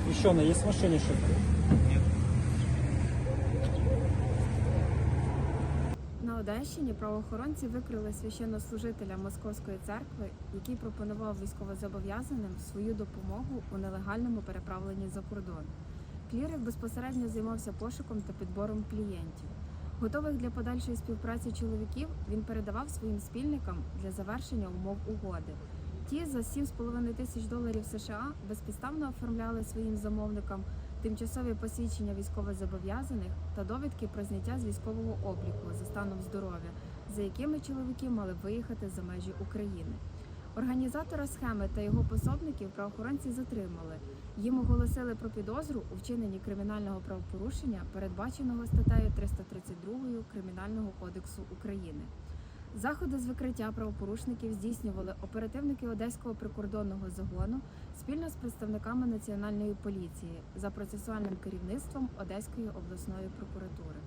Запрещено. Есть в машине что-то? На Одещині правоохоронці викрили священнослужителя Московської церкви, який пропонував військовозобов'язаним свою допомогу у нелегальному переправленні за кордон. Клірик безпосередньо займався пошуком та підбором клієнтів. Готових для подальшої співпраці чоловіків він передавав своїм спільникам для завершення умов угоди. Ті за 7,5 тисяч доларів США безпідставно оформляли своїм замовникам тимчасові посвідчення військовозобов'язаних та довідки про зняття з військового обліку за станом здоров'я, за якими чоловіки мали виїхати за межі України. Організатора схеми та його пособників правоохоронці затримали. Їм оголосили про підозру у вчиненні кримінального правопорушення, передбаченого статтею 332 Кримінального кодексу України. Заходи з викриття правопорушників здійснювали оперативники Одеського прикордонного загону спільно з представниками Національної поліції за процесуальним керівництвом Одеської обласної прокуратури.